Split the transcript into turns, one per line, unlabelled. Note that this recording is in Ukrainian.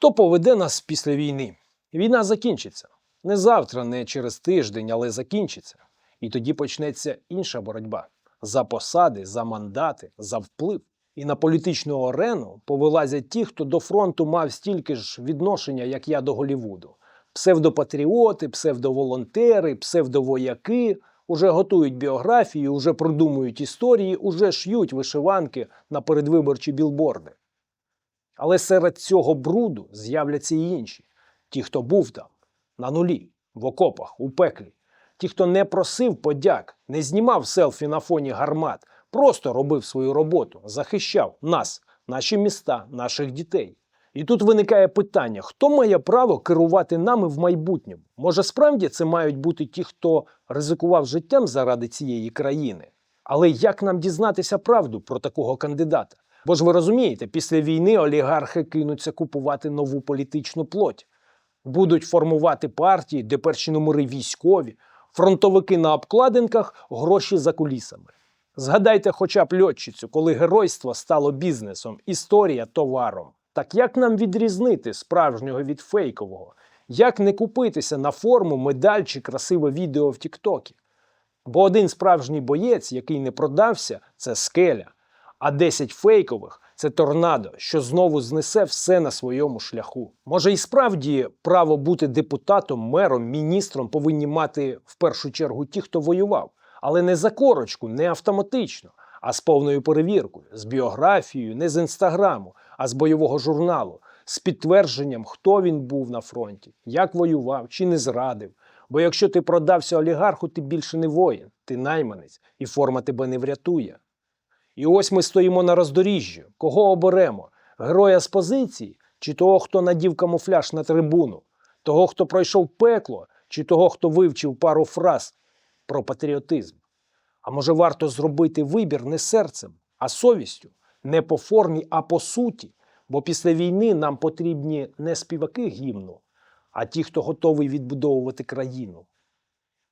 Хто поведе нас після війни? Війна закінчиться. Не завтра, не через тиждень, але закінчиться. І тоді почнеться інша боротьба за посади, за мандати, за вплив. І на політичну арену повилазять ті, хто до фронту мав стільки ж відношення, як я до Голівуду. Псевдопатріоти, псевдоволонтери, псевдовояки уже готують біографії, уже продумують історії, уже ш'ють вишиванки на передвиборчі білборди. Але серед цього бруду з'являться і інші: ті, хто був там, на нулі, в окопах, у пеклі, ті, хто не просив подяк, не знімав селфі на фоні гармат, просто робив свою роботу, захищав нас, наші міста, наших дітей. І тут виникає питання: хто має право керувати нами в майбутньому? Може, справді це мають бути ті, хто ризикував життям заради цієї країни? Але як нам дізнатися правду про такого кандидата? Бо ж ви розумієте, після війни олігархи кинуться купувати нову політичну плоть, будуть формувати партії, де перші номери військові, фронтовики на обкладинках, гроші за кулісами. Згадайте хоча б льотчицю, коли геройство стало бізнесом, історія товаром. Так як нам відрізнити справжнього від фейкового? Як не купитися на форму, медаль чи красиве відео в Тіктокі? Бо один справжній боєць, який не продався, це скеля, а 10 фейкових це торнадо, що знову знесе все на своєму шляху. Може, і справді право бути депутатом, мером, міністром повинні мати в першу чергу ті, хто воював, але не за корочку, не автоматично, а з повною перевіркою, з біографією, не з інстаграму, а з бойового журналу, з підтвердженням, хто він був на фронті, як воював чи не зрадив. Бо якщо ти продався олігарху, ти більше не воїн, ти найманець, і форма тебе не врятує. І ось ми стоїмо на роздоріжжі. Кого оберемо? Героя з позиції чи того, хто надів камуфляж на трибуну, того, хто пройшов пекло, чи того, хто вивчив пару фраз про патріотизм? А може варто зробити вибір не серцем, а совістю, не по формі, а по суті? Бо після війни нам потрібні не співаки гімну, а ті, хто готовий відбудовувати країну.